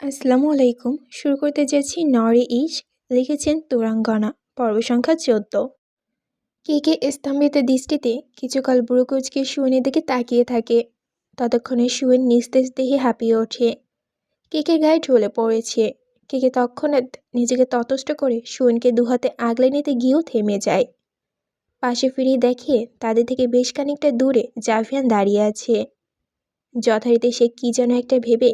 আসসালামু আলাইকুম। শুরু করতে যাচ্ছি নরে ইশ, লিখেছেন তুরাঙ্গনা, পর্ব সংখ্যা চোদ্দ। কে কে স্তম্ভিত দৃষ্টিতে কিছুকাল বুড়োকুচকে শুয়েনের দিকে তাকিয়ে থাকে, ততক্ষণে শুয়েন নিস্তেজ দেহে হাঁপিয়ে ওঠে। কেকের গায়ে ঢলে পড়েছে কেকে তৎক্ষণাৎ নিজেকে ততষ্ট করে শুয়েনকে দুহাতে আগলে নিতে গিয়েও থেমে যায়। পাশে ফিরিয়ে দেখে তাদের থেকে বেশ খানিকটা দূরে জাভিয়ান দাঁড়িয়ে আছে। যথারীতি সে কী যেন একটা ভেবে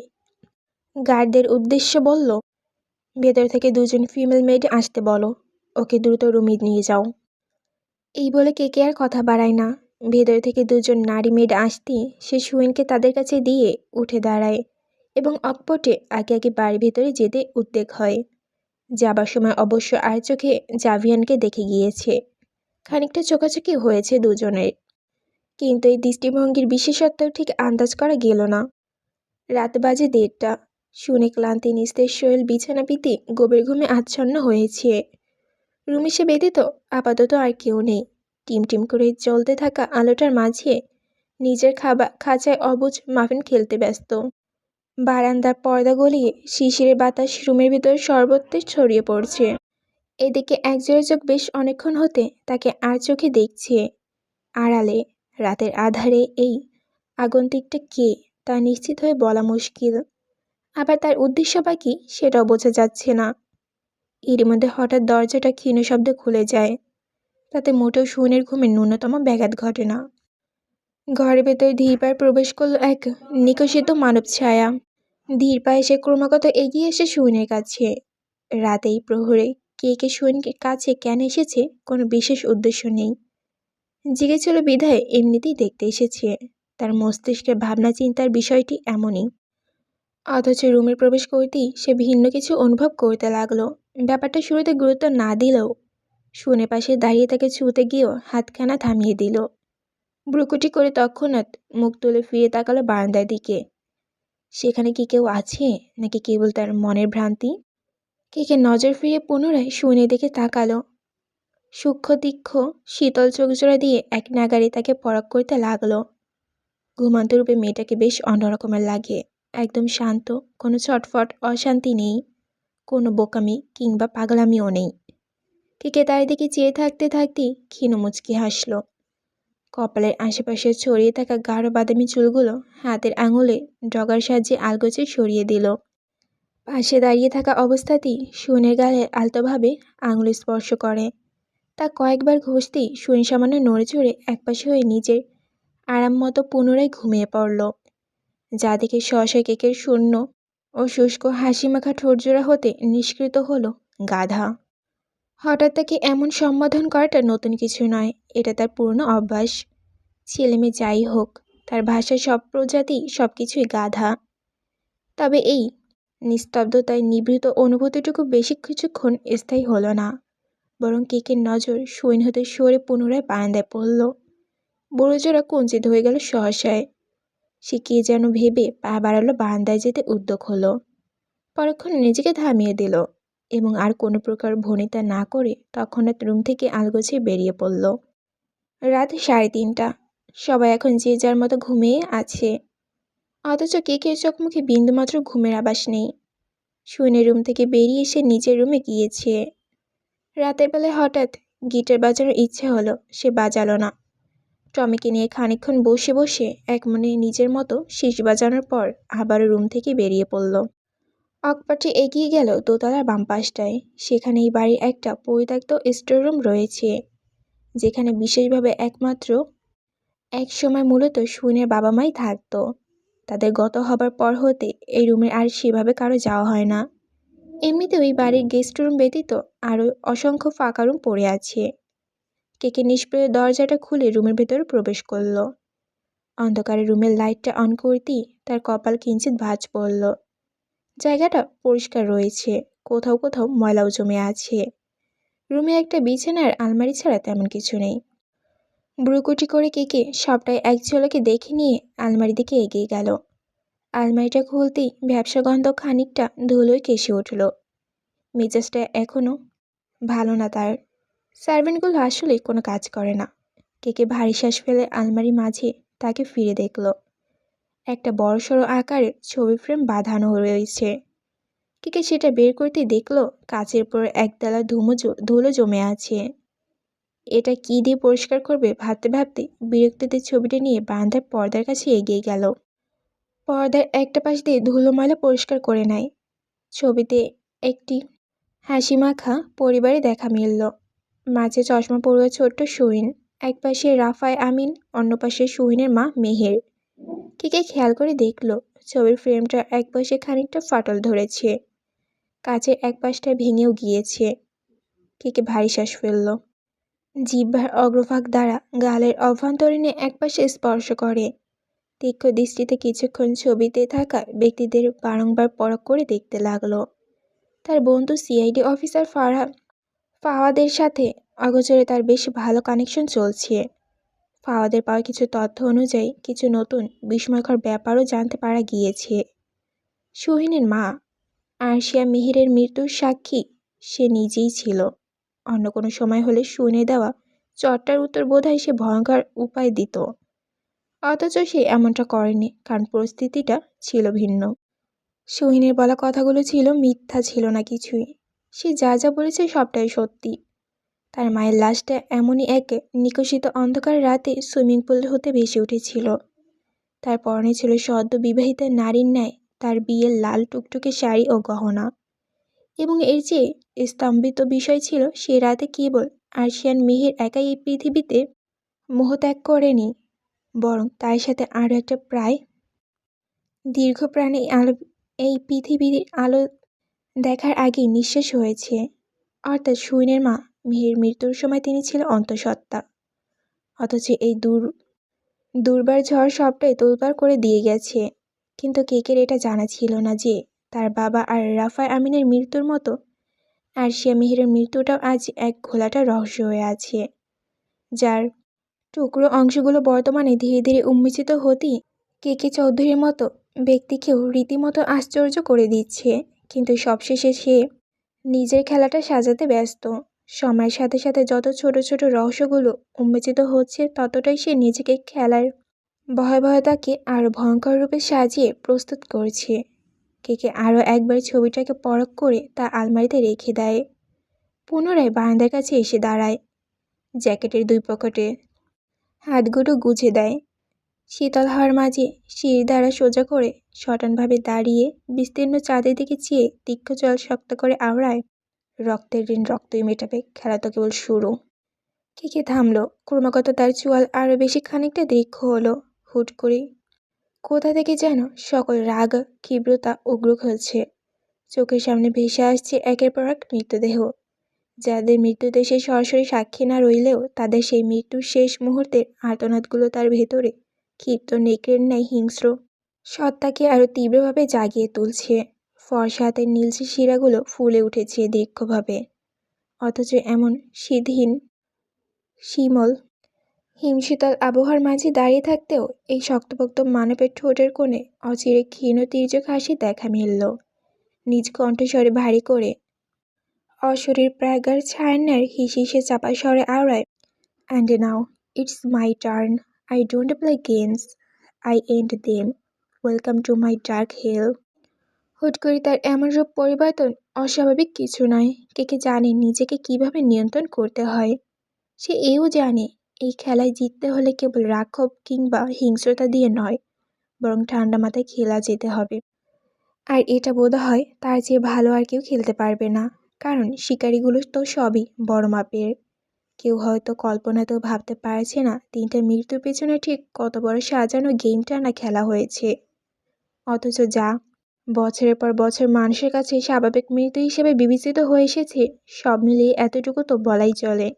গার্ডদের উদ্দেশ্য বলল, ভেতর থেকে দুজন ফিমেল মেড আসতে বলো, ওকে দ্রুত রুমে নিয়ে যাও। এই বলে কে কে আর কথা বাড়ায় না। ভেতর থেকে দুজন নারী মেড আসতেই সে সুইনকে তাদের কাছে দিয়ে উঠে দাঁড়ায় এবং অকপটে আগে আগে বাড়ির ভেতরে যেতে উদ্বেগ হয়। যাবার সময় অবশ্য আর চোখে জাভিয়ানকে দেখে গিয়েছে। খানিকটা চোখাচোখি হয়েছে দুজনের। কিন্তু এই দৃষ্টিভঙ্গির বিশেষত্ব ঠিক আন্দাজ করা গেল না। রাত বাজে দেড়টা। শুনে ক্লান্তি নিস্তেজ শৈল বিছানা পিতে গোবের ঘুমে আচ্ছন্ন হয়েছে। রুমে সে ব্যতীত আপাতত আর কেউ নেই। টিম টিম করে চলতে থাকা আলোটার মাঝে নিজের খাবার খাঁচায় অবুজ মাফিন খেলতে ব্যস্ত। বারান্দার পর্দা গলিয়ে শিশিরে বাতাস রুমের ভিতর সর্বত্রে ছড়িয়ে পড়ছে। এদিকে একজোড়া চোখ বেশ অনেকক্ষণ হতে তাকে আর চোখে দেখছে। আড়ালে, রাতের আধারে এই আগন্তিকটা কে তা নিশ্চিত হয়ে বলা মুশকিল। আবার তার উদ্দেশ্য বা কি সেটাও বোঝা যাচ্ছে না। এর মধ্যে হঠাৎ দরজাটা ক্ষীণ শব্দে খুলে যায়। তাতে মোটেও সুনের ঘুমের ন্যূনতম ব্যাঘাত ঘটে না। ঘরের ভেতর ধীরপায় প্রবেশ করল এক নিকষিত মানব ছায়া। ধীর পায়ে সে ক্রমাগত এগিয়ে এসে সুইনের কাছে। রাতেই প্রহরে কে কে সুইনের কাছে কেন এসেছে কোনো বিশেষ উদ্দেশ্য নেই। জিগেছিল বিধায় এমনিতেই দেখতে এসেছে। তার মস্তিষ্কের ভাবনা চিন্তার বিষয়টি এমনই। অথচ রুমে প্রবেশ করতেই সে ভিন্ন কিছু অনুভব করতে লাগল। ব্যাপারটা শুরুতে গুরুত্ব না দিলেও শুনে পাশে দাঁড়িয়ে তাকে ছুঁতে গিয়েও হাতখানা থামিয়ে দিল। ব্রুকুটি করে তৎক্ষণাৎ মুখ তুলে ফিরে তাকালো বারান্দার দিকে। সেখানে কি কেউ আছে, নাকি কেবল তার মনের ভ্রান্তি? কেকে নজর ফিরে পুনরায় শুনে দেখে তাকালো। সূক্ষ্ম তীক্ষ্ণ শীতল চোখজোড়া দিয়ে এক নাগারে তাকে পরক করতে লাগল। ঘুমান্ত রূপে মেয়েটাকে বেশ অন্যরকমের লাগে। একদম শান্ত, কোনো ছটফট, অশান্তি নেই। কোনো বোকামি কিংবা পাগলামিও নেই। কেকে তার দিকে চেয়ে থাকতে থাকতেই ক্ষীণ মুচকি হাসল। কপালের আশেপাশে ছড়িয়ে থাকা গাঢ় বাদামি চুলগুলো হাতের আঙুলে ডগার সাহায্যে আলগোচে সরিয়ে দিল। পাশে দাঁড়িয়ে থাকা অবস্থাতেই শুনের গালে আলতোভাবে আঙুল স্পর্শ করে। তা কয়েকবার ঘষতেই শুন সামান্য নড়ে চড়ে একপাশে হয়ে নিজের আরাম মতো পুনরায় ঘুমিয়ে পড়ল। যা দেখে সহসা কেকের শূন্য ও শুষ্ক হাসি মাখা ঠোঁটজোড়া হতে নিষ্কৃত হলো গাধা। হঠাৎ তাকে এমন সম্বোধন করাটা নতুন কিছু নয়, এটা তার পুরনো অভ্যাস। ছেলেমেয়ে যাই হোক, তার ভাষায় সব প্রজাতি সব কিছুই গাধা। তবে এই নিস্তব্ধতায় নিভৃত অনুভূতিটুকু বেশি কিছুক্ষণ স্থায়ী হলো না, বরং কেকের নজর সৈন হতে সরে পুনরায় বারান্দায় পড়ল। বুড়োজোড়া কুঞ্চিত হয়ে গেল সহসায় সে কে যেন ভেবে পা বাড়ালো, বারান্দায় যেতে উদ্যোগ হলো। পরক্ষণ নিজেকে থামিয়ে দিল এবং আর কোনো প্রকার ভনিতা না করে তৎক্ষণাৎ রুম থেকে আলগোছে বেরিয়ে পড়ল। রাত সাড়ে তিনটা। সবাই এখন যে যার মতো ঘুমিয়ে আছে। অথচ কে কে চোখ মুখে বিন্দুমাত্র ঘুমের আবাস নেই। শুনে রুম থেকে বেরিয়ে এসে নিজের রুমে গিয়েছে। রাতের বেলায় হঠাৎ গিটার বাজানোর ইচ্ছে হলো, সে বাজালো না। টমিকে নিয়ে খানিকক্ষণ বসে বসে এক মনে নিজের মতো শীষ বাজানোর পর আবার রুম থেকে বেরিয়ে পড়ল। অকপাটে এগিয়ে গেল দোতলার বাম পাশটায়। সেখানে এই বাড়ির একটা পরিত্যক্ত স্টোররুম রয়েছে, যেখানে বিশেষভাবে একমাত্র এক সময় মূলত সুইনের বাবা মাই থাকতো। তাদের গত হবার পর হতে এই রুমে আর সেভাবে কারও যাওয়া হয় না। এমনিতে ওই বাড়ির গেস্ট রুম ব্যতীত আরও অসংখ্য ফাঁকা রুম পড়ে আছে। কেকে নিষ্প্রয় দরজাটা খুলে রুমের ভেতরে প্রবেশ করল। অন্ধকারে রুমের লাইটটা অন করতেই তার কপাল কিঞ্চিত ভাঁজ পড়ল। জায়গাটা পরিষ্কার রয়েছে, কোথাও কোথাও ময়লাও জমে আছে। রুমে একটা বিছানার আলমারি ছাড়া তেমন কিছু নেই। ব্রুকুটি করে কেকে সবটাই এক ঝলকে দেখে নিয়ে আলমারি দিকে এগিয়ে গেল। আলমারিটা খুলতেই ব্যবসা গন্ধ খানিকটা ধুলোয় কেসে উঠল। মেজাজটা এখনও ভালো না তার। সার্ভেন্টগুলো আসলে কোনো কাজ করে না। কেকে ভারী শ্বাস ফেলে আলমারি মাঝে তাকে ফিরে দেখল। একটা বড়সড় আকারের ছবি ফ্রেম বাঁধানো রয়েছে। কিকে সেটা বের করতে দেখল কাচের উপর একতলা ধুমো ধুলো জমে আছে। এটা কি দিয়ে পরিষ্কার করবে ভাবতে ভাবতে বিরক্তিতে ছবিটা নিয়ে বারান্দার পর্দার কাছে এগিয়ে গেল। পর্দার একটা পাশ দিয়ে ধুলো ময়লা পরিষ্কার করে নেয়। ছবিতে একটি হাসি মাখা পরিবারে দেখা মিলল। মাঝে চশমা পড়ুয়া ছোট্ট সুইন। এক পাশে রাফায় আমিন, অন্য পাশে সুইনের মা মেহের। কিকে খেয়াল করে দেখল? ছবির ফ্রেমটা এক পাশে খানিকটা ফাটল ধরেছে। কাচের এক পাশটা ভেঙেও গিয়েছে। কিকে ভারী শ্বাস ফেলল। জিহ্বার অগ্রভাগ দ্বারা গালের অভ্যন্তরীণে একপাশে স্পর্শ করে। তীক্ষ্ণ দৃষ্টিতে কিছুক্ষণ ছবিতে থাকা ব্যক্তিদের বারংবার পরখ করে দেখতে লাগল। তার বন্ধু সিআইডি অফিসার ফারহা ফাওয়াদের সাথে অগোচরে তার বেশ ভালো কানেকশন চলছে। ফাওয়াদের পাওয়া কিছু তথ্য অনুযায়ী কিছু নতুন বিস্ময়কর ব্যাপারও জানতে পারা গিয়েছে। সুহিনের মা, আরশিয়া মিহিরের মৃত্যুর সাক্ষী, সে নিজেই ছিল। অন্য কোনো সময় হলে শুনে দেওয়া চট্টার উত্তর বোধহয় সে ভয়ঙ্কর উপায় দিত। অথচ সে এমনটা করেনি, কারণ পরিস্থিতিটা ছিল ভিন্ন। সোহিনের বলা কথাগুলো ছিল, মিথ্যা ছিল না কিছুই। সে যা যা বলেছে সবটাই সত্যি। তার মায়ের লাশটা এমনই এক নিকষিত অন্ধকার রাতে সুইমিং পুল হতে ভেসে উঠেছিল। তার পরনে ছিল সদ্য বিবাহিত নারীর ন্যায় তার বিয়ের লাল টুকটুকে শাড়ি ও গহনা। এবং এর যে স্তম্ভিত বিষয় ছিল, সে রাতে কেবল আর্শিয়ান মেহের একাই এই পৃথিবীতে মোহত্যাগ করেনি, বরং তার সাথে আরও একটা প্রায় দীর্ঘ প্রাণী আলো এই পৃথিবীর আলো দেখার আগেই নিঃশেষ হয়েছে। অর্থাৎ সুইনের মা, মেহের মৃত্যুর সময় তিনি ছিলেন অন্তঃসত্ত্বা। অথচ এই দূর, দুর্বার ঝড় সবটাই তোলপাড় করে দিয়ে গেছে। কিন্তু কেকের এটা জানা ছিল না যে, তার বাবা আর রাফায় আমিনের মৃত্যুর মতো? আরশিয়া মিহিরের মৃত্যুটাও আজ এক ঘোলাটা রহস্য হয়ে আছে। যার টুকরো অংশগুলো বর্তমানে ধীরে ধীরে উন্মোচিত হতেই কে কে চৌধুরীর মতো ব্যক্তিকেও রীতিমতো আশ্চর্য করে দিচ্ছে। কিন্তু সবশেষে সে নিজের খেলাটা সাজাতে ব্যস্ত। সময়ের সাথে সাথে যত ছোট ছোট রহস্যগুলো উন্মোচিত হচ্ছে, ততটাই সে নিজেকে খেলার ভয়াবহতাকে আরও ভয়ঙ্কর রূপে সাজিয়ে প্রস্তুত করছে। কেকে আরও একবার ছবিটাকে পরখ করে তা আলমারিতে রেখে দেয়। পুনরায় বারান্দার কাছে এসে দাঁড়ায়। জ্যাকেটের দুই পকেটে হাতগুলো গুজে দেয়। শীতল হাওয়ার মাঝে শির দ্বারা সোজা করে সটানভাবে দাঁড়িয়ে বিস্তীর্ণ চাঁদের দিকে চেয়ে তীক্ষ্ণ জল শক্ত করে আওড়ায়, রক্তের ঋণ, রক্তই মেটাবে, খেলা তো কেবল শুরু। কে কে থামলো? ক্রমাগত তার চোয়াল আরও বেশি খানিকটা দীর্ঘ হলো, হুট করে। কোথা থেকে যেন সকল রাগ ক্ষিব্রতা উগ্র হচ্ছে। চোখের সামনে ভেসে আসছে একের পর এক মৃতদেহ। যাদের মৃত্যুতে সে সরাসরি সাক্ষী না রইলেও তাদের সেই মৃত্যুর শেষ মুহূর্তের আর্তনাদগুলো তার ভেতরে ক্ষিপ্ত নেকড়ের ন্যায় হিংস্র। সত্তাকে আরও তীব্রভাবে জাগিয়ে তুলছে। ফর্সা হাতের নীলচে শিরাগুলো ফুলে উঠেছে দীর্ঘভাবে। অথচ এমন শীতহীন শিমল, হিমশীতল আবহাওয়ার মাঝে দাঁড়িয়ে থাকতেও এই শক্তপোক্ত মানবের ঠোঁটের কোণে অচিরে ক্ষীণ তীর্যক হাসি দেখা মিলল। নিজ কণ্ঠস্বরে ভারী করে, অশরীর প্রাগার ছায়ান্যার হিসিসে চাপা স্বরে আওড়ায় and now it's my turn I don't play games I end them welcome to my dark hell হুট করে তার এমন রূপ পরিবর্তন অস্বাভাবিক কিছু নয়। কে কে জানে নিজেকে কীভাবে নিয়ন্ত্রণ করতে হয়? সে এও জানে, এই খেলায় জিততে হলে কেবল রাক্ষব কিংবা হিংস্রতা দিয়ে নয়, বরং ঠান্ডা মাথায় খেলা যেতে হবে। আর এটা বোধ হয় তার চেয়ে ভালো আর কেউ খেলতে পারবে না, কারণ শিকারিগুলো তো সবই বড় মাপের। কেউ হয়তো কল্পনাতেও ভাবতে পারছে না তিনটা মৃত্যুর পেছনে ঠিক কত বড় সাজানো গেমটা না খেলা হয়েছে। অথচ যা, বছরের পর বছর মানুষের কাছে স্বাভাবিক মৃত্যু হিসেবে বিবেচিত হয়ে এসেছে, সব মিলিয়ে এতটুকু তো বলাই চলে।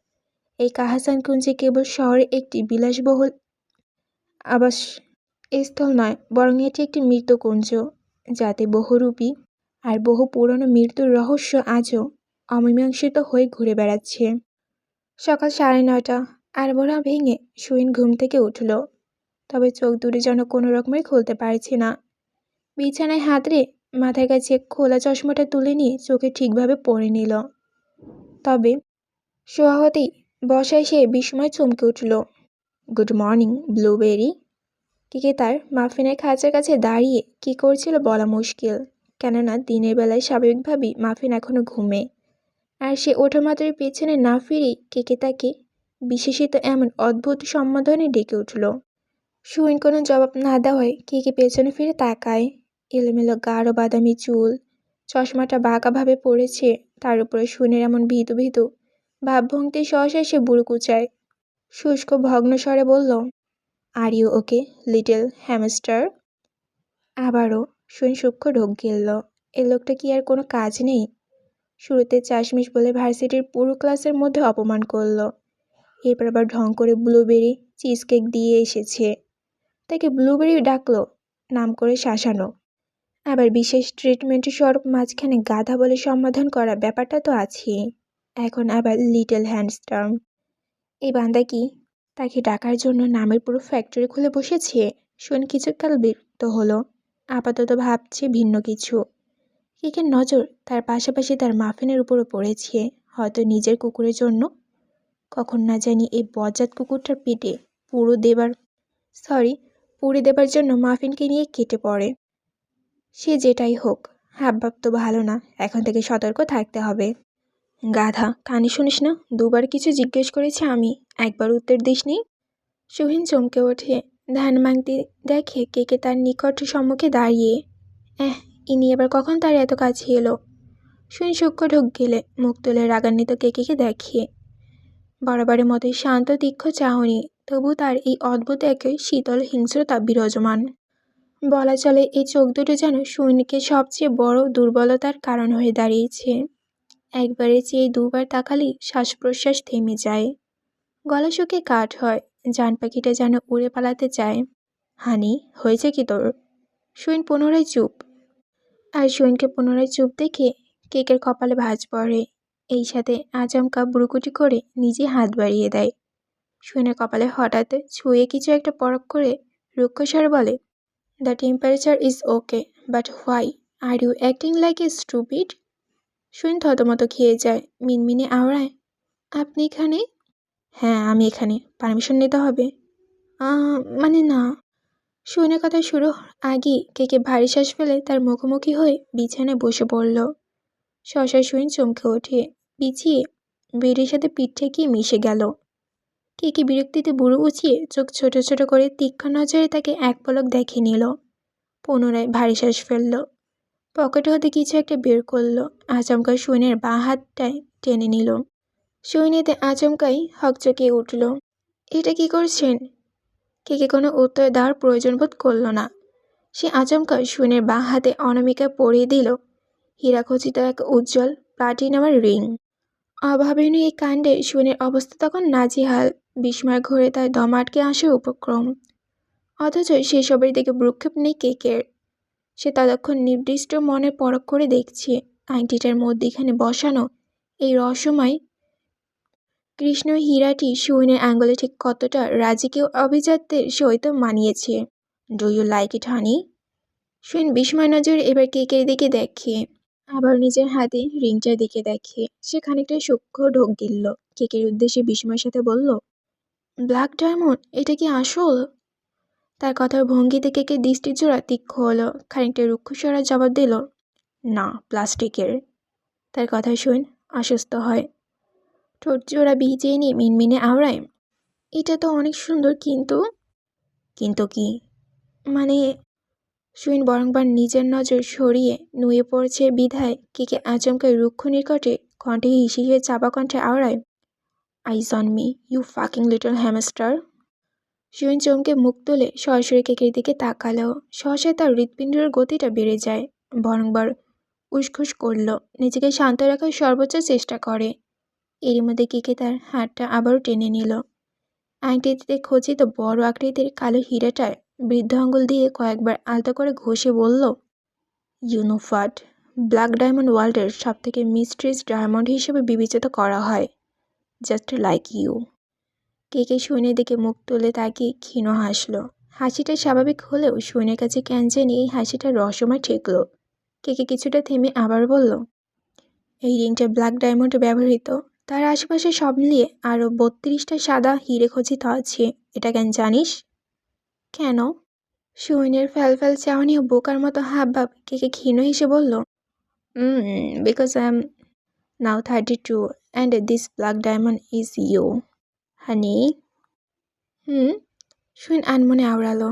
এই কাহাসান কুঞ্জে কেবল শহরে একটি বিলাসবহুল আবাস স্থল নয়, বরং এটি একটি মৃত্যুকুঞ্জ, যাতে বহুরূপী আর বহু পুরনো মৃত্যুর রহস্য আজও অমীমাংসিত হয়ে ঘুরে বেড়াচ্ছে। সকাল সাড়ে নয়টা। আড়মোড়া ভেঙে সুইন ঘুম থেকে উঠল। তবে চোখ দুটি যেন কোনো রকমের খুলতে পারছে না। বিছানায় হাতড়ে মাথার কাছে খোলা চশমাটা তুলে নিয়ে চোখে ঠিকভাবে পড়ে নিল। তবে শোয়া হতেই বসায় সে বিস্ময় চমকে উঠল। Good morning, blueberry. কিকে তার মাফিনের খাঁচার কাছে দাঁড়িয়ে কি করছিল বলা মুশকিল। কেননা দিনের বেলায় স্বাভাবিকভাবেই মাফিন এখনও ঘুমে। আর সে ওঠা মাত্রই পেছনে না ফিরেই কেকে তাকে বিশেষিত এমন অদ্ভুত সম্বোধনে ডেকে উঠল। সুইন কোনো জবাব না দেওয়ায় কেকে পেছনে ফিরে তাকায়। এলোমেলো গাঢ় বাদামি চুল, চশমাটা বাঁকাভাবে পড়েছে, তার উপরে সুইনের এমন ভীতু ভীতু ভাবভঙ্গি সহসায় সে বুড়ো কুচায়। শুষ্ক ভগ্ন স্বরে বলল are you okay little hamster আবারও সুইন সূক্ষ্ম ঢোক গিলল। এ লোকটা কি আর কোনো কাজ নেই? শুরুতে চাশমিশ বলে ভার্সিটির পুরো ক্লাসের মধ্যে অপমান করল। এরপর আবার ঢং করে ব্লুবেরি চিজ কেক দিয়ে এসেছে। তাকে ব্লুবেরি ডাকলো, নাম করে শাসানো। আবার বিশেষ ট্রিটমেন্টের স্বরূপ মাঝখানে গাধা বলে সম্বোধন করা ব্যাপারটা তো আছেই। এখন আবার লিটল হ্যান্ডস্টার্ম। এই বান্দা কি? তাকে ডাকার জন্য নামের পুরো ফ্যাক্টরি খুলে বসেছে? শুনে কিছুকাল বিরক্ত হলো। আপাতত ভাবছে ভিন্ন কিছু। কেকের নজর তার পাশাপাশি তার মাফিনের উপরও পড়েছে। হয়তো নিজের কুকুরের জন্য? কখন না জানি এই বজ্জাত কুকুরটার পেটে পুরো দেবার, সরি, পুড়ে দেবার জন্য মাফিনকে নিয়ে কেটে পড়ে। সে যেটাই হোক, হাবভাব তো ভালো না, এখন থেকে সতর্ক থাকতে হবে। গাধা, কানে শুনিস না? দুবার কিছু জিজ্ঞেস করেছে আমি, একবার উত্তর দিস দিসনি? সুহিন চমকে ওঠে, ধান মাংতি দেখে কেকে তার নিকট সম্মুখে দাঁড়িয়ে, এহ ইনি এবার কখন তার এত কাছে এলো? সুহিন সূক্ষ্ম ঢোক গেলে মুখ তুলে রাগান্বিত কেকেকে দেখে বরাবরের মতোই শান্ত, তীক্ষ্ণ চাহনি, তবু তার এই অদ্ভুত একে শীতল হিংস্রতা বিরাজমান। বলা চলে এই চোখ দুটো যেন সুইনকে সবচেয়ে বড় দুর্বলতার কারণ হয়ে দাঁড়িয়েছে। একবারে চেয়ে দুবার তাকালেই শ্বাস প্রশ্বাস থেমে যায়। গলা শুকে কাঠ হয়, জান পাখিটা যেন উড়ে পালাতে চায়। হানি, হয়েছে কি তোর? সুইন পুনরায় চুপ। আর সুইনকে পুনরায় চুপ দেখে কেকের কপালে ভাঁজ পড়ে। এই সাথে আচমকা ব্রুকুটি করে নিজে হাত বাড়িয়ে দেয়। সুইনের কপালে হঠাৎ ছুঁয়ে কিছু একটা পরক করে রুক্ষস্বরে বলে the temperature is okay but why are you acting like a stupid সুইন থতমত খেয়ে যায় মিনমিনে আওড়ায়, আপনি এখানে? হ্যাঁ আমি এখানে। পারমিশন নিতে হবে। মানে না। কথা শুরু আগেই কেকে ভারী শ্বাস ফেলে তার মুখোমুখি হয়ে বিছানায় বসে পড়ল। সশা সুইন চমকে ওঠে। পিছিয়ে বেডের সাথে পিঠ ঠেকিয়ে মিশে গেল। কেকে বিরক্তিতে বুড়ো উঁচিয়ে চোখ ছোট ছোট করে তীক্ষ্ণ নজরে তাকে এক পলক দেখে নিল। পুনরায় ভারী শ্বাস ফেলল। পকেটে হতে কিছু একটা বের করল। আচমকা সুইনের বাঁ হাতটায় টেনে নিল। সুইনেতে আচমকাই হকচকে উঠল। এটা কি করছেন? কেকে কোনো উত্তর দেওয়ার প্রয়োজন বোধ করল না। সে আচমকা সুইনের বাঁ হাতে অনামিকা পরিয়ে দিল। হীরাখচিত এক উজ্জ্বল প্লাটিনামের রিং। অভাবনীয় এই কাণ্ডে সুইনের অবস্থা তখন নাজিহাল। বিস্ময় ঘুরে তার দম আটকে আসার উপক্রম। অথচ সেসবের দিকে ভ্রুক্ষেপ নেই কেকের। সে ততক্ষণ নির্দিষ্ট মনে পরখ করে দেখছে। আংটিটার মধ্যেখানে বসানো এই রহস্যময় কৃষ্ণ হীরাটি সুইনের আঙ্গুলে ঠিক কতটা রাজিকেও অভিজাত্যের সহিত মানিয়েছে। Do you like it honey সুইন বিস্ময় নজর এবার কেকের দিকে দেখে। আবার নিজের হাতে রিংটার দিকে দেখে। সে খানিকটা সূক্ষ্ম ঢোক গিলল। কেকের উদ্দেশ্যে বিস্ময়ের সাথে বলল ব্ল্যাক ডায়মন্ড এটা কি আসল? তার কথার ভঙ্গিতে কেকে দৃষ্টির জোড়া তীক্ষ্ণ হলো। খানিকটা রুক্ষ রুক্ষস্বরা জবাব দিল, না, প্লাস্টিকের। তার কথা শুন অসুস্থ হয়। ঠোঁট জোড়া ভিজিয়ে নিয়ে মিনমিনে আওড়ায়, এটা তো অনেক সুন্দর কিন্তু। কিন্তু কি? মানে সুইন বরংবার নিজের নজর সরিয়ে নুয়ে পড়ছে বিধায় কেকে আচমকা রুক্ষ নিকটে কণ্ঠে হিসিয়ে চাপা কণ্ঠে আওড়ায় eyes on me you fucking little hamster সুইন চমকে মুখ তুলে সরাসরি কেকের দিকে তাকালো। সহসায় তার হৃৎপিণ্ডের গতিটা বেড়ে যায়। বরংবার উসখুস করল। নিজেকে শান্ত রাখার সর্বোচ্চ চেষ্টা করে। এরই মধ্যে কেকে তার হাতটা আবারও টেনে নিল। আংটিতে খচিত বড় আকৃতির কালো হীরাটায় বৃদ্ধ আঙ্গুল দিয়ে কয়েকবার আলতো করে ঘষে বলল, ইউনো ফাট, ব্ল্যাক ডায়মন্ড ওয়ার্ল্ডের সবথেকে মিস্ট্রিস ডায়মন্ড হিসেবে বিবেচিত করা হয়, জাস্ট লাইক ইউ। কেকে সুইনের দিকে মুখ তুলে তাকিয়ে ক্ষীণ হাসলো। হাসিটা স্বাভাবিক হলেও সুইনের কাছে কেন জানি এই হাসিটা রহস্যময় ঠেকল। কেকে কিছুটা থেমে আবার বলল, এই রিংটা ব্ল্যাক ডায়মন্ড ব্যবহৃত। তার আশেপাশে সব মিলিয়ে আরও বত্রিশটা সাদা হিরে খচিত আছে। এটা কেন জানিস? কেন? সুইনের ফ্যালফ্যাল চাওয়ানি ও বোকার মতো হাব ভাব কে ক্ষীণ হেসে বলল because I am now thirty two and this black diamond is you honey hmm? সুইন আনমনে আওড়ালো।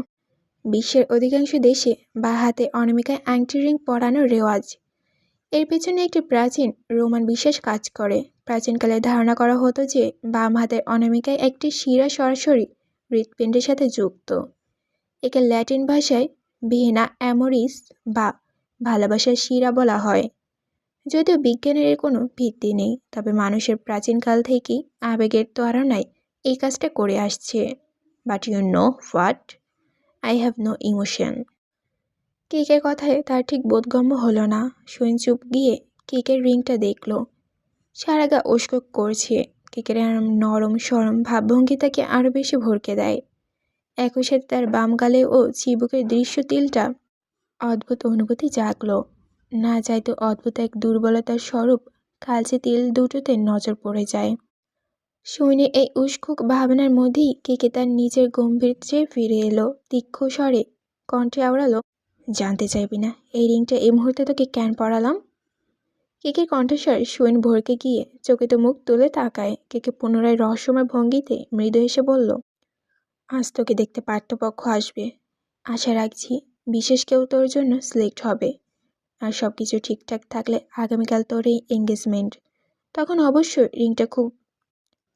বিশ্বের অধিকাংশ দেশে বা হাতে অনামিকায় আংটি রিং পরানোর রেওয়াজ। এর পেছনে একটি প্রাচীন রোমান বিশ্বাস কাজ করে। প্রাচীনকালে ধারণা করা হতো যে বাম হাতের অনামিকায় একটি শিরা সরাসরি হৃৎপিণ্ডের সাথে যুক্ত। একে ল্যাটিন ভাষায় ভিনা অ্যামোরিস বা ভালোবাসার শিরা বলা হয়। যদিও বিজ্ঞানের কোনো ভিত্তি নেই, তবে মানুষের প্রাচীনকাল থেকেই আবেগের ত্বরণায় এই কাজটা করে আসছে। But you know what I have no emotion কেকের কথায় তার ঠিক বোধগম্য হলো না। সুইন চুপ গিয়ে কেকের রিংটা দেখল। সারা গা করছে। কেকের নরম, সরম ভাবভঙ্গি তাকে আরও বেশি ভরকে দেয়। একই সাথে তার বাম গালে ও চিবুকের দৃশ্য তিলটা অদ্ভুত অনুভূতি জাগলো। না চাইতে অদ্ভুত এক দুর্বলতার স্বরূপ কালচে তিল দুটোতে নজর পড়ে যায়। সৈন্যের এই উস্কুক ভাবনার মধ্যেই কেকে তার নিজের গম্ভীর চেয়ে ফিরে এলো, তীক্ষ্ণ স্বরে কণ্ঠে আওড়ালো, জানতে চাইবি না, এই রিংটা এই মুহূর্তে তোকে কেন পড়ালাম কেকের কণ্ঠস্বর সুইন ভরকে গিয়ে চোখে তো মুখ তুলে তাকায়। কেকে পুনরায় রহস্যময় ভঙ্গিতে মৃদু এসে বলল, আজ তোকে দেখতে পার্থপক্ষ আসবে। আশা রাখছি বিশেষ কেউ তোর জন্য সিলেক্ট হবে। আর সব কিছু ঠিকঠাক থাকলে আগামীকাল তোর এই এঙ্গেজমেন্ট। তখন অবশ্যই রিংটা খুব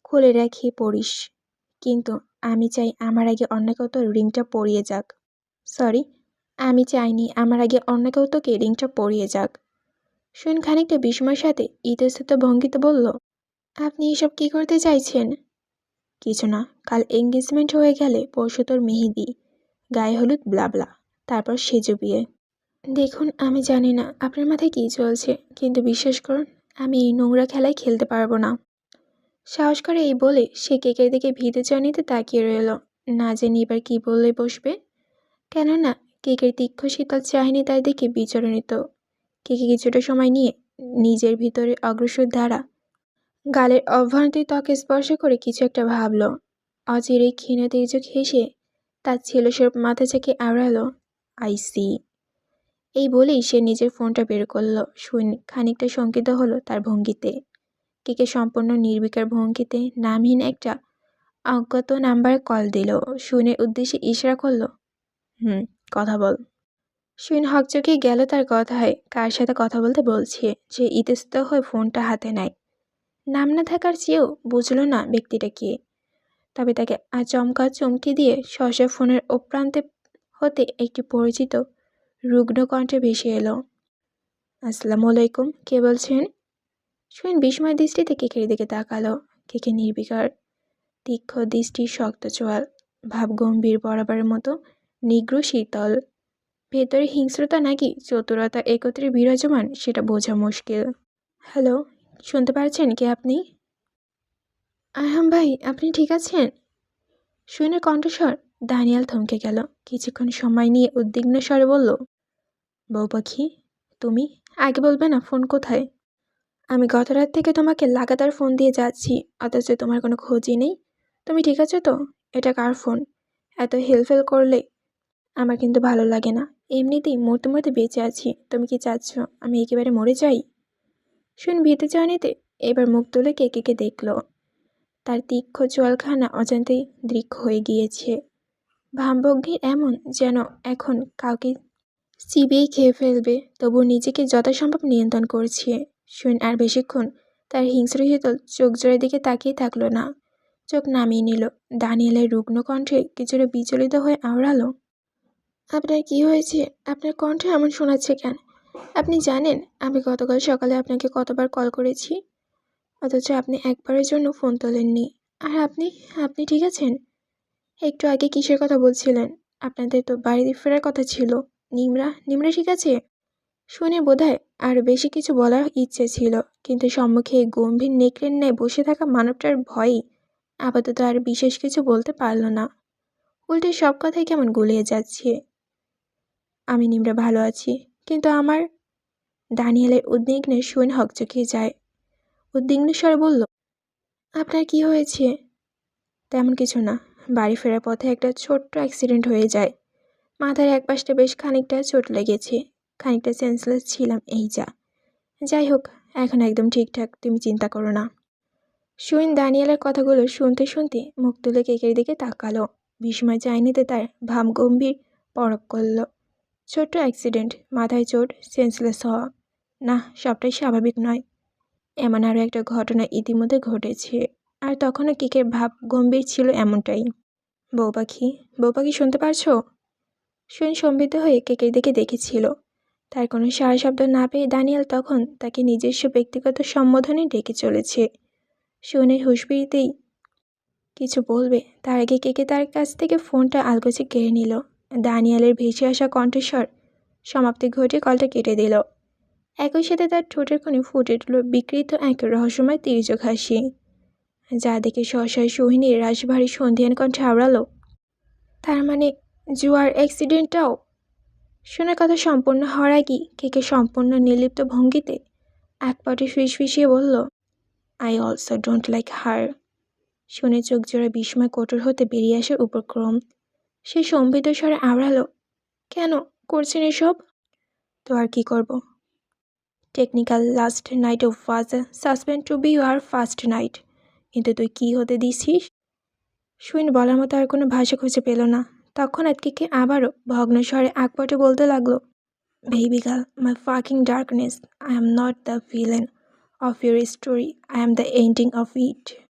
খুলে রেখে পড়িস কিন্তু আমি চাই আমার আগে অন্য কেউ তোর রিংটা পরিয়ে যাক। সরি, আমি চাইনি আমার আগে অন্য কেউ তোকে রিংটা পরিয়ে যাক। শুন খানিকটা বিস্ময়ের সাথে ইতস্তত ভঙ্গিতে বলল, আপনি এসব কী করতে চাইছেন? কিছু না, কাল এঙ্গেজমেন্ট হয়ে গেলে পরশু তোর মেহেদি, গায়ে হলুদ ব্লাবলা তারপর সেজো বিয়ে। দেখুন, আমি জানি না, আপনার মাথায় কী চলছে, কিন্তু বিশ্বাস করুন, আমি এই নোংরা খেলায় খেলতে পারব না। সাহস করে এই বলে সে কেকের দিকে ভিতে চানিতে তাকিয়ে রইল। না জেনে এবার কী বললে বসবে? কেননা, কেকের তীক্ষ্ণ শীতল চাহিনি তার দিকে বিচরণিত। কেকে কিছুটা সময় নিয়ে নিজের ভিতরে অগ্রসর ধারা। গালের অভ্যন্তরীণ ত্বকে স্পর্শ করে কিছু একটা ভাবল। অচিরে ক্ষীণ তির্যক হেসে তার ছেলেস্বরূপ মাথা চাকে আওড়ালো, আই সি। এই বলেই সে নিজের ফোনটা বের করল। শুনে, খানিকটা শঙ্কিত হলো তার ভঙ্গিতে। কেকে সম্পূর্ণ নির্বিকার ভঙ্গিতে নামহীন একটা অজ্ঞাত নাম্বারে কল দিল। শুনে উদ্দেশ্যে ইশারা করল, হুম, কথা বল। শুন হকচকে গেল তার কথায়। কার সাথে কথা বলতে বলছে সে ইতস্ত হয়ে ফোনটা হাতে নেয়। নাম না থাকার চেয়েও বুঝলো না ব্যক্তিটা কে। তবে তাকে আচমকা চমকে দিয়ে সহসা ফোনের অপ্রান্তে হতে একটি পরিচিত রুগ্ন কণ্ঠে ভেসে এলো। আসসালামু আলাইকুম, কে বলছেন? শুন বিস্ময় দৃষ্টিতে কেকের দিকে তাকালো। কেকে নির্বিকার, তীক্ষ্ণ দৃষ্টি শক্ত চোয়াল ভাব গম্ভীর বরাবরের মতো নিগ্র শীতল। ভেতরে হিংস্রতা নাকি চতুরতা একত্রে বিরাজমান, সেটা বোঝা মুশকিল। হ্যালো, শুনতে পারছেন কে আপনি? আহাম ভাই, আপনি ঠিক আছেন? শুনে কণ্ঠস্বর দানিয়াল থমকে গেল। কিছুক্ষণ সময় নিয়ে উদ্বিগ্ন স্বরে বলল, বউ পাখি, তুমি? আগে বলবে না, ফোন কোথায়? আমি গত রাত থেকে তোমাকে লাগাতার ফোন দিয়ে যাচ্ছি, অথচ তোমার কোনো খোঁজই নেই। তুমি ঠিক আছো তো? এটা কার ফোন? এত হেলফেল করলে আমার কিন্তু ভালো লাগে না। এমনিতেই মরতে মরতে বেঁচে আছি। তুমি কি চাচ্ছ আমি একেবারে মরে যাই? শুন, ভীতে চাওয়ানিতে এবার মুখ তুলে কে কে কে দেখল। তার তীক্ষ্ণ জলখানা অজান্তেই দৃক্ষ হয়ে গিয়েছে। ভামভগ্নির এমন যেন এখন কাউকে চিবিয়েই খেয়ে ফেলবে তবু নিজেকে যথাসম্ভব নিয়ন্ত্রণ করছে। শুন, আর বেশিক্ষণ তার হিংস্র শীতল চোখ জোড়ের দিকে তাকিয়ে থাকল না। চোখ নামিয়ে নিল। দানিয়েলের রুগ্ন কণ্ঠে কিছুটা বিচলিত হয়ে আওড়ালো। আপনার কি হয়েছে? আপনার কণ্ঠ এমন শোনাচ্ছে কেন? আপনি জানেন, আমি গতকাল সকালে আপনাকে কতবার কল করেছি? অথচ আপনি একবারের জন্য ফোন তোলেননি। আর আপনি আপনি ঠিক আছেন? একটু আগে কিসের কথা বলছিলেন? আপনাদের তো বাড়ি ফেরার কথা ছিল। নিমরা নিমরা ঠিক আছে? শুনে বোধহয় আর বেশি কিছু বলার ইচ্ছে ছিল। কিন্তু সম্মুখে গম্ভীর নেকড়ের ন্যায় বসে থাকা মানবটার ভয়ই আপাতত আর বিশেষ কিছু বলতে পারল না। উল্টে সব কথাই কেমন গুলিয়ে যাচ্ছে। আমি নিমরা ভালো আছি। কিন্তু আমার দানিয়েলের উদ্বিগ্নে শুনে হকচকিয়ে যায়। উদ্বিগ্ন স্বরে বলল, আপনার কি হয়েছে? তেমন কিছু না। বাড়ি ফেরার পথে একটা ছোট্ট অ্যাক্সিডেন্ট হয়ে যায়। মাথার এক পাশটা বেশ খানিকটা চোট লেগেছে। খানিকটা সেন্সলেস ছিলাম এই যা। যাই হোক, এখন একদম ঠিকঠাক, তুমি চিন্তা করো না। সুইন দানিয়ালের কথাগুলো শুনতে শুনতে মুখ তুলে কেকের দিকে তাকালো। বিস্ময় চাইনিতে তার ভাব গম্ভীর পরক করল। ছোট্ট অ্যাক্সিডেন্ট, মাথায় চোট, সেন্সলেস হওয়া। না, সবটাই স্বাভাবিক নয়। এমন আরও একটা ঘটনা ইতিমধ্যে ঘটেছে। আর তখনও কেকের ভাব গম্ভীর ছিল এমনটাই। বউ পাখি বউ পাখি শুনতে পারছ? সুইন সম্বিত হয়ে কেকের দিকে দেখেছিল। তার কোনো সারা শব্দ না পেয়ে দানিয়াল তখন তাকে নিজস্ব ব্যক্তিগত সম্বোধনে ডেকে চলেছে। সুনের হুঁশবিড়িতেই কিছু বলবে। তার আগে কেকে তার কাছ থেকে ফোনটা আলগোছে কেড়ে নিল। দানিয়ালের ভেসে আসা কণ্ঠস্বর সমাপ্তি ঘটে কলটা কেটে দিল। একই সাথে তার ঠোঁটের কোণে ফুটে উঠল বিকৃত এক রহস্যময় তির্যক হাসি। যা দেখে সহসায় সোহিনীর রাশভারী সন্ধিয়ান কণ্ঠে আওড়ালো তার মানে জুয়ার অ্যাক্সিডেন্টটাও? শোনার কথা সম্পূর্ণ হওয়ার আগেই কেকে সম্পূর্ণ নির্লিপ্ত ভঙ্গিতে এক পাটে ফিসফিসিয়ে বলল I also don't like her শুনে চোখ জোড়া বিস্ময় কঠোর হতে বেরিয়ে আসার উপক্রম। সে সম্বিত স্বরে আওড়ালো, কেন করছেন এসব? তো আর কি করব? Technical last night of was suspend to be your first night কিন্তু তুই কী হতে দিছিস সুইন বলার মতো আর কোনো ভাষা খুঁজে পেল না। তখন আতকিকে আবারও ভগ্ন স্বরে আকপটে বলতে লাগল? Baby girl my fucking darkness I am not the villain of your story I am the ending of it